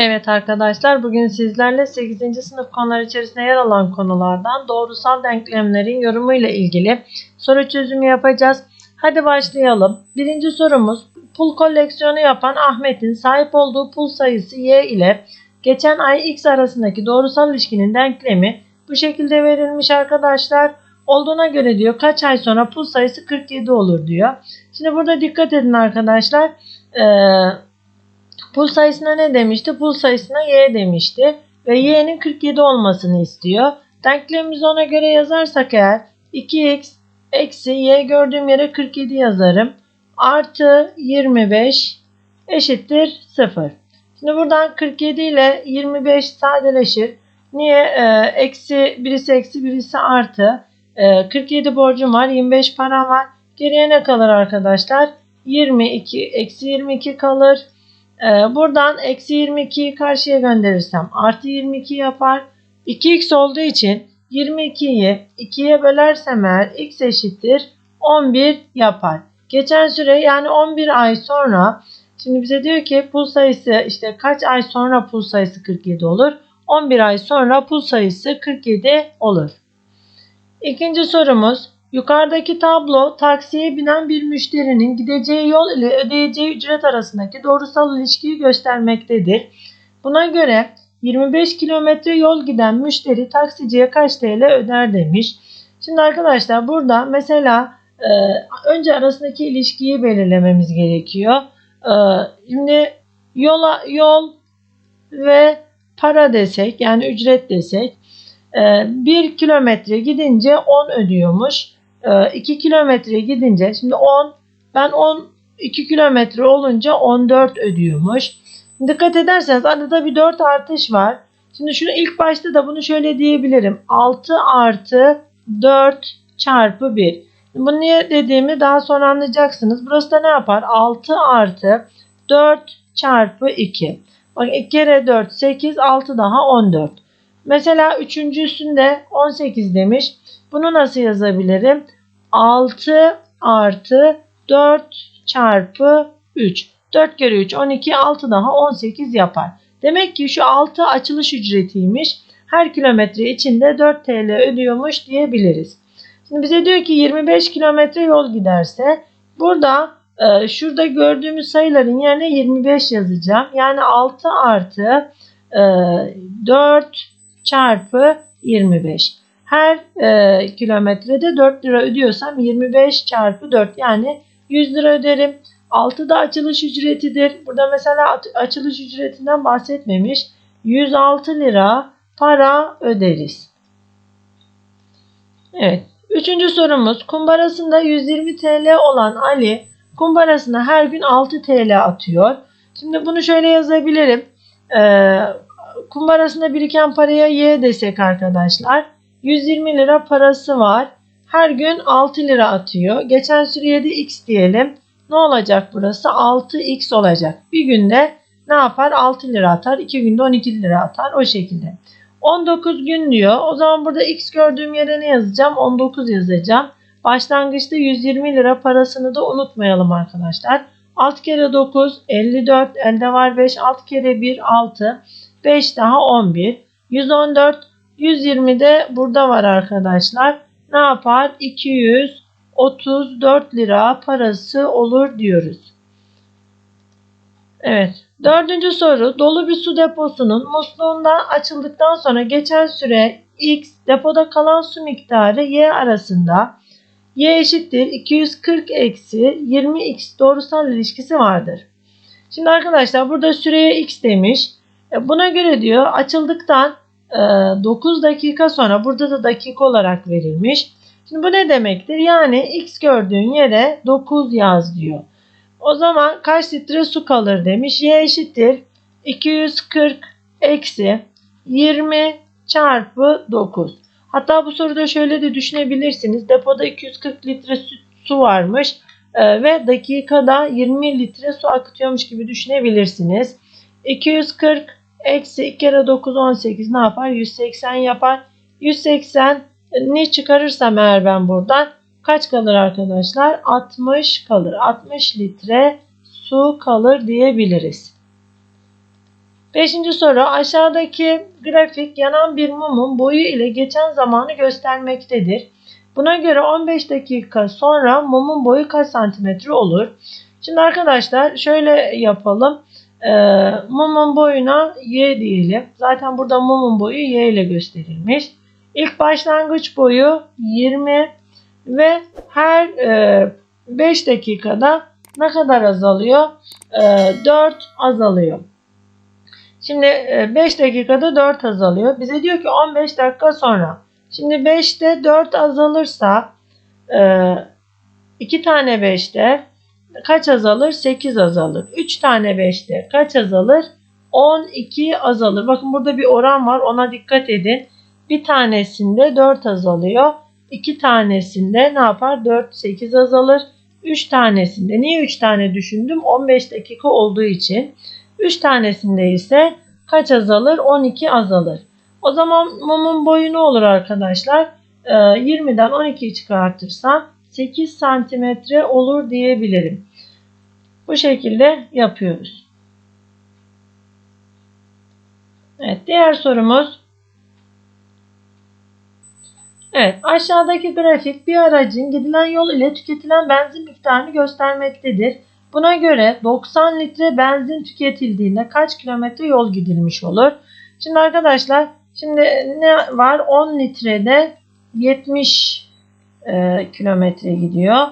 Evet arkadaşlar bugün sizlerle 8. sınıf konular içerisinde yer alan konulardan doğrusal denklemlerin yorumu ile ilgili soru çözümü yapacağız. Hadi başlayalım. Birinci sorumuz pul koleksiyonu yapan Ahmet'in sahip olduğu pul sayısı y ile geçen ay x arasındaki doğrusal ilişkinin denklemi bu şekilde verilmiş arkadaşlar. Olduğuna göre diyor kaç ay sonra pul sayısı 47 olur diyor. Şimdi burada dikkat edin arkadaşlar. Ee, Pul sayısına ne demişti? Pul sayısına y demişti. Ve y'nin 47 olmasını istiyor. Denklemimizi ona göre yazarsak eğer 2x eksi y gördüğüm yere 47 yazarım. Artı 25 eşittir 0. Şimdi buradan 47 ile 25 sadeleşir. Niye? Ee, eksi birisi eksi birisi artı. Ee, 47 borcum var. 25 param var. Geriye ne kalır arkadaşlar? 22 eksi 22 kalır. Ee, buradan eksi 22'yi karşıya gönderirsem artı 22 yapar. 2x olduğu için 22'yi 2'ye bölersem eğer x eşittir 11 yapar. Geçen süre yani 11 ay sonra şimdi bize diyor ki pul sayısı işte kaç ay sonra pul sayısı 47 olur? 11 ay sonra pul sayısı 47 olur. İkinci sorumuz Yukarıdaki tablo taksiye binen bir müşterinin gideceği yol ile ödeyeceği ücret arasındaki doğrusal ilişkiyi göstermektedir. Buna göre 25 kilometre yol giden müşteri taksiciye kaç TL öder demiş. Şimdi arkadaşlar burada mesela e, önce arasındaki ilişkiyi belirlememiz gerekiyor. E, şimdi yola yol ve para desek yani ücret desek 1 kilometre gidince 10 ödüyormuş. 2 ee, kilometre gidince şimdi 10 ben 10 2 kilometre olunca 14 ödüyormuş. Dikkat ederseniz arada bir 4 artış var. Şimdi şunu ilk başta da bunu şöyle diyebilirim. 6 artı 4 çarpı 1. Bunu niye dediğimi daha sonra anlayacaksınız. Burası da ne yapar? 6 artı 4 çarpı 2. Bak 2 kere 4 8 6 daha 14. Mesela üçüncüsünde 18 demiş. Bunu nasıl yazabilirim? 6 artı 4 çarpı 3. 4 kere 3 12 6 daha 18 yapar. Demek ki şu 6 açılış ücretiymiş. Her kilometre içinde 4 TL ödüyormuş diyebiliriz. Şimdi bize diyor ki 25 kilometre yol giderse burada e, şurada gördüğümüz sayıların yerine 25 yazacağım. Yani 6 artı e, 4 çarpı 25. Her e, kilometrede 4 lira ödüyorsam 25 çarpı 4 yani 100 lira öderim. 6 da açılış ücretidir. Burada mesela açılış ücretinden bahsetmemiş. 106 lira para öderiz. Evet. Üçüncü sorumuz. Kumbarasında 120 TL olan Ali kumbarasına her gün 6 TL atıyor. Şimdi bunu şöyle yazabilirim. Ee, kumbarasında biriken paraya Y desek arkadaşlar. 120 lira parası var. Her gün 6 lira atıyor. Geçen süreye de x diyelim. Ne olacak burası? 6x olacak. Bir günde ne yapar? 6 lira atar. 2 günde 12 lira atar. O şekilde. 19 gün diyor. O zaman burada x gördüğüm yere ne yazacağım? 19 yazacağım. Başlangıçta 120 lira parasını da unutmayalım arkadaşlar. 6 kere 9 54 elde var 5 6 kere 1 6 5 daha 11 114 120 de burada var arkadaşlar. Ne yapar? 234 lira parası olur diyoruz. Evet. Dördüncü soru. Dolu bir su deposunun musluğunda açıldıktan sonra geçen süre x depoda kalan su miktarı y arasında y eşittir 240 eksi 20x doğrusal ilişkisi vardır. Şimdi arkadaşlar burada süreye x demiş. E, buna göre diyor açıldıktan 9 ee, dakika sonra burada da dakika olarak verilmiş. Şimdi bu ne demektir? Yani x gördüğün yere 9 yaz diyor. O zaman kaç litre su kalır demiş. Y eşittir 240 eksi 20 çarpı 9. Hatta bu soruda şöyle de düşünebilirsiniz. Depoda 240 litre su varmış ee, ve dakikada 20 litre su akıtıyormuş gibi düşünebilirsiniz. 240 Eksi 2 kere 9 18 ne yapar? 180 yapar. 180 ne çıkarırsam eğer ben buradan kaç kalır arkadaşlar? 60 kalır. 60 litre su kalır diyebiliriz. Beşinci soru aşağıdaki grafik yanan bir mumun boyu ile geçen zamanı göstermektedir. Buna göre 15 dakika sonra mumun boyu kaç santimetre olur? Şimdi arkadaşlar şöyle yapalım. Ee, mumun boyuna y diyelim. Zaten burada mumun boyu y ile gösterilmiş. İlk başlangıç boyu 20 ve her e, 5 dakikada ne kadar azalıyor? E, 4 azalıyor. Şimdi 5 dakikada 4 azalıyor. Bize diyor ki 15 dakika sonra. Şimdi 5'te 4 azalırsa 2 tane 5'te kaç azalır? 8 azalır. 3 tane 5'te kaç azalır? 12 azalır. Bakın burada bir oran var. Ona dikkat edin. Bir tanesinde 4 azalıyor. 2 tanesinde ne yapar? 4 8 azalır. 3 tanesinde niye 3 tane düşündüm? 15 dakika olduğu için. 3 tanesinde ise kaç azalır? 12 azalır. O zaman mumun boyu ne olur arkadaşlar? 20'den 12'yi çıkartırsam 8 santimetre olur diyebilirim. Bu şekilde yapıyoruz. Evet diğer sorumuz. Evet aşağıdaki grafik bir aracın gidilen yol ile tüketilen benzin miktarını göstermektedir. Buna göre 90 litre benzin tüketildiğinde kaç kilometre yol gidilmiş olur? Şimdi arkadaşlar şimdi ne var? 10 litrede 70 e, kilometre gidiyor.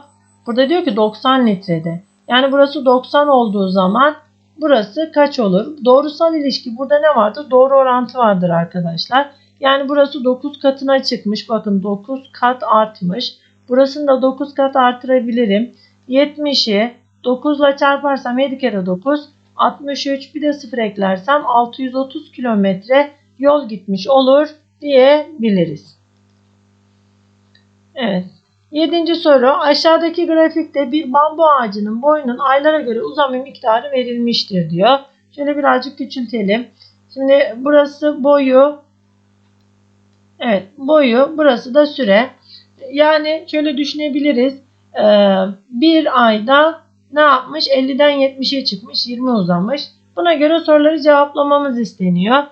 Burada diyor ki 90 litrede. Yani burası 90 olduğu zaman burası kaç olur? Doğrusal ilişki burada ne vardır? Doğru orantı vardır arkadaşlar. Yani burası 9 katına çıkmış. Bakın 9 kat artmış. Burasını da 9 kat artırabilirim. 70'i 9 ile çarparsam 7 kere 9 63 bir de 0 eklersem 630 kilometre yol gitmiş olur diyebiliriz. Evet. Yedinci soru. Aşağıdaki grafikte bir bambu ağacının boyunun aylara göre uzama miktarı verilmiştir diyor. Şöyle birazcık küçültelim. Şimdi burası boyu. Evet boyu. Burası da süre. Yani şöyle düşünebiliriz. Ee, bir ayda ne yapmış? 50'den 70'e çıkmış. 20 uzamış. Buna göre soruları cevaplamamız isteniyor.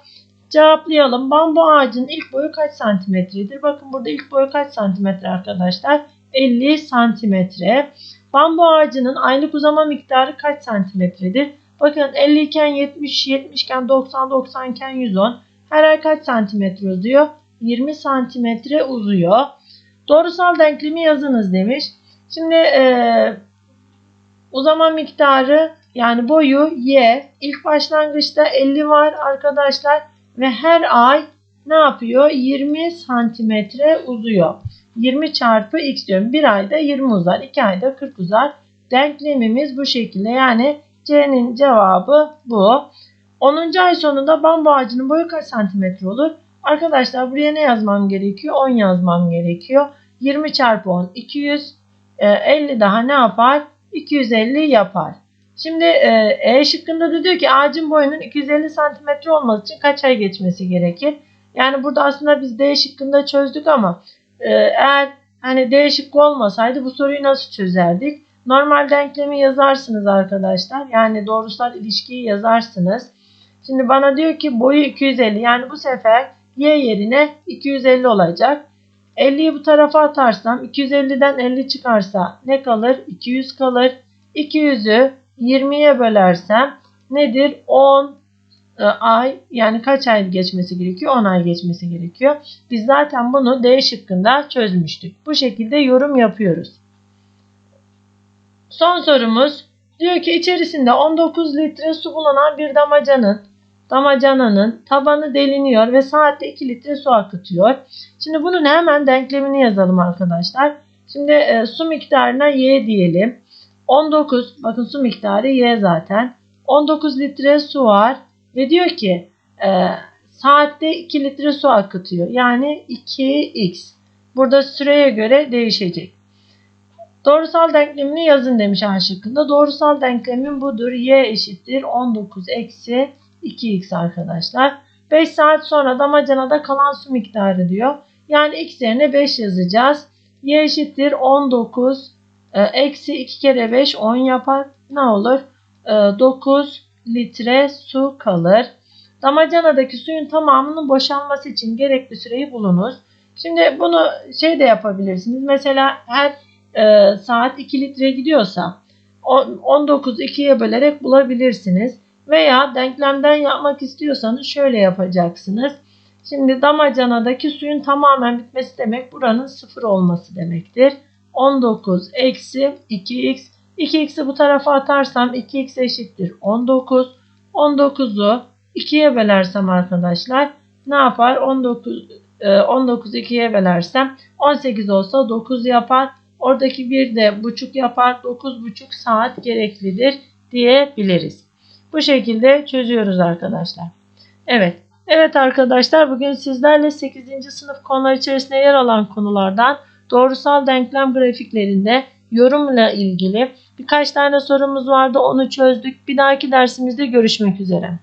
Cevaplayalım. Bambu ağacının ilk boyu kaç santimetredir? Bakın burada ilk boyu kaç santimetre arkadaşlar? 50 santimetre. Bambu ağacının aylık uzama miktarı kaç santimetredir? Bakın 50 iken 70, 70 iken 90, 90 iken 110. Her ay kaç santimetre uzuyor? 20 santimetre uzuyor. Doğrusal denklemi yazınız demiş. Şimdi e, uzama miktarı yani boyu y. İlk başlangıçta 50 var arkadaşlar. Ve her ay ne yapıyor? 20 santimetre uzuyor. 20 çarpı x diyorum. Bir ayda 20 uzar. 2 ayda 40 uzar. Denklemimiz bu şekilde. Yani C'nin cevabı bu. 10. ay sonunda bambu ağacının boyu kaç santimetre olur? Arkadaşlar buraya ne yazmam gerekiyor? 10 yazmam gerekiyor. 20 çarpı 10 200. 50 daha ne yapar? 250 yapar. Şimdi e, e şıkkında da diyor ki ağacın boyunun 250 santimetre olması için kaç ay geçmesi gerekir? Yani burada aslında biz D şıkkında çözdük ama e, eğer hani D şıkkı olmasaydı bu soruyu nasıl çözerdik? Normal denklemi yazarsınız arkadaşlar. Yani doğrusal ilişkiyi yazarsınız. Şimdi bana diyor ki boyu 250 yani bu sefer y yerine 250 olacak. 50'yi bu tarafa atarsam 250'den 50 çıkarsa ne kalır? 200 kalır. 200'ü 20'ye bölersem nedir? 10 e, ay yani kaç ay geçmesi gerekiyor? 10 ay geçmesi gerekiyor. Biz zaten bunu D şıkkında çözmüştük. Bu şekilde yorum yapıyoruz. Son sorumuz diyor ki içerisinde 19 litre su bulunan bir damacanın damacananın tabanı deliniyor ve saatte 2 litre su akıtıyor. Şimdi bunun hemen denklemini yazalım arkadaşlar. Şimdi e, su miktarına y diyelim. 19 bakın su miktarı y zaten. 19 litre su var ve diyor ki e, saatte 2 litre su akıtıyor. Yani 2x. Burada süreye göre değişecek. Doğrusal denklemini yazın demiş A şıkkında. Doğrusal denklemin budur. Y eşittir 19 eksi 2x arkadaşlar. 5 saat sonra damacanada kalan su miktarı diyor. Yani x yerine 5 yazacağız. Y eşittir 19 e, eksi 2 kere 5 10 yapar. Ne olur? E, 9 litre su kalır. Damacanadaki suyun tamamının boşalması için gerekli süreyi bulunuz. Şimdi bunu şey de yapabilirsiniz. Mesela her e, saat 2 litre gidiyorsa on- 19 2'ye bölerek bulabilirsiniz. Veya denklemden yapmak istiyorsanız şöyle yapacaksınız. Şimdi damacanadaki suyun tamamen bitmesi demek buranın sıfır olması demektir. 19 eksi 2x 2x'i bu tarafa atarsam 2x eşittir 19. 19'u 2'ye bölersem arkadaşlar ne yapar? 19 e, 19 2'ye bölersem 18 olsa 9 yapar. Oradaki bir de buçuk yapar. 9,5 saat gereklidir diyebiliriz. Bu şekilde çözüyoruz arkadaşlar. Evet. Evet arkadaşlar bugün sizlerle 8. sınıf konular içerisinde yer alan konulardan doğrusal denklem grafiklerinde yorumla ilgili birkaç tane sorumuz vardı. Onu çözdük. Bir dahaki dersimizde görüşmek üzere.